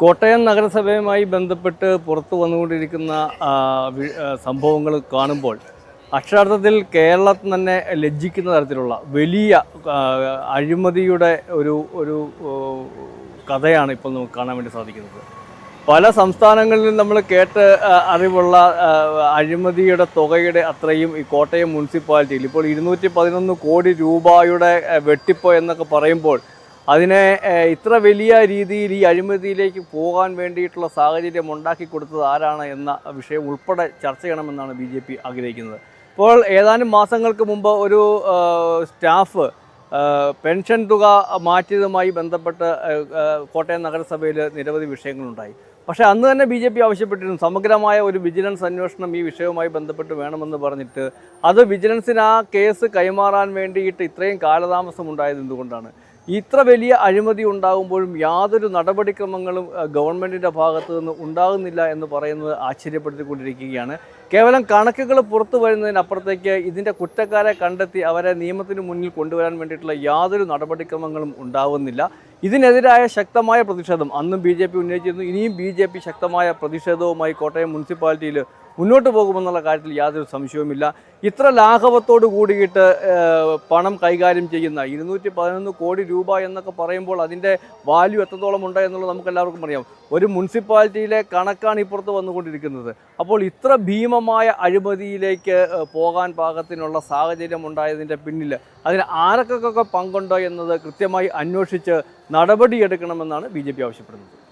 കോട്ടയം നഗരസഭയുമായി ബന്ധപ്പെട്ട് പുറത്തു വന്നുകൊണ്ടിരിക്കുന്ന സംഭവങ്ങൾ കാണുമ്പോൾ അക്ഷരാർത്ഥത്തിൽ കേരളത്തിൽ തന്നെ ലജ്ജിക്കുന്ന തരത്തിലുള്ള വലിയ അഴിമതിയുടെ ഒരു ഒരു കഥയാണ് ഇപ്പോൾ നമുക്ക് കാണാൻ വേണ്ടി സാധിക്കുന്നത്. പല സംസ്ഥാനങ്ങളിലും നമ്മൾ കേട്ട് അറിവുള്ള അഴിമതിയുടെ തുകയുടെ അത്രയും ഈ കോട്ടയം മുനിസിപ്പാലിറ്റിയിൽ ഇപ്പോൾ ഇരുന്നൂറ്റി പതിനൊന്ന് കോടി രൂപയുടെ വെട്ടിപ്പ് എന്നൊക്കെ പറയുമ്പോൾ അതിനെ ഇത്ര വലിയ രീതിയിൽ ഈ അഴിമതിയിലേക്ക് പോകാൻ വേണ്ടിയിട്ടുള്ള സാഹചര്യം ഉണ്ടാക്കി കൊടുത്തത് ആരാണ് എന്ന വിഷയം ഉൾപ്പെടെ ചർച്ച ചെയ്യണമെന്നാണ് ബി ജെ പി ആഗ്രഹിക്കുന്നത്. ഇപ്പോൾ ഏതാനും മാസങ്ങൾക്ക് മുമ്പ് ഒരു സ്റ്റാഫ് പെൻഷൻ തുക മാറ്റിയതുമായി ബന്ധപ്പെട്ട് കോട്ടയം നഗരസഭയിൽ നിരവധി വിഷയങ്ങളുണ്ടായി. പക്ഷേ അന്ന് തന്നെ ബി ജെ പി ആവശ്യപ്പെട്ടിരുന്നു. സമഗ്രമായ ഒരു വിജിലൻസ് അന്വേഷണം ഈ വിഷയവുമായി ബന്ധപ്പെട്ട് വേണമെന്ന് പറഞ്ഞിട്ട് അത് വിജിലൻസിന് ആ കേസ് കൈമാറാൻ വേണ്ടിയിട്ട് ഇത്രയും കാലതാമസം ഉണ്ടായത് എന്തുകൊണ്ടാണ്? ഇത്ര വലിയ അഴിമതി ഉണ്ടാകുമ്പോഴും യാതൊരു നടപടിക്രമങ്ങളും ഗവൺമെന്റിന്റെ ഭാഗത്തു നിന്ന് ഉണ്ടാകുന്നില്ല എന്ന് പറയുന്നത് ആശ്ചര്യപ്പെടുത്തിക്കൊണ്ടിരിക്കുകയാണ്. കേവലം കണക്കുകൾ പുറത്തു വരുന്നതിനപ്പുറത്തേക്ക് ഇതിന്റെ കുറ്റക്കാരെ കണ്ടെത്തി അവരെ നിയമത്തിന് മുന്നിൽ കൊണ്ടുവരാൻ വേണ്ടിയിട്ടുള്ള യാതൊരു നടപടിക്രമങ്ങളും ഉണ്ടാവുന്നില്ല. ഇതിനെതിരായ ശക്തമായ പ്രതിഷേധം അന്നും ബി ജെ പി ഉന്നയിച്ചിരുന്നു. ഇനിയും ബി ജെ പി ശക്തമായ പ്രതിഷേധവുമായി കോട്ടയം മുനിസിപ്പാലിറ്റിയിൽ മുന്നോട്ട് പോകുമെന്നുള്ള കാര്യത്തിൽ യാതൊരു സംശയവുമില്ല. ഇത്ര ലാഘവത്തോട് കൂടിയിട്ട് പണം കൈകാര്യം ചെയ്യുന്ന ഇരുന്നൂറ്റി പതിനൊന്ന് കോടി രൂപ എന്നൊക്കെ പറയുമ്പോൾ അതിന്റെ വാല്യൂ എത്രത്തോളം ഉണ്ട് എന്നുള്ളത് നമുക്ക് എല്ലാവർക്കും അറിയാം. ഒരു മുനിസിപ്പാലിറ്റിയിലെ കണക്കാണ് ഇപ്പുറത്ത് വന്നുകൊണ്ടിരിക്കുന്നത്. അപ്പോൾ ഇത്ര ഭീമമായ അഴിമതിയിലേക്ക് പോകാൻ പാകത്തിനുള്ള സാഹചര്യം ഉണ്ടായതിന്റെ പിന്നിൽ അതിന് ആരൊക്കെ പങ്കുണ്ടോ എന്നത് കൃത്യമായി അന്വേഷിച്ച് നടപടിയെടുക്കണമെന്നാണ് ബി ജെ പി ആവശ്യപ്പെടുന്നത്.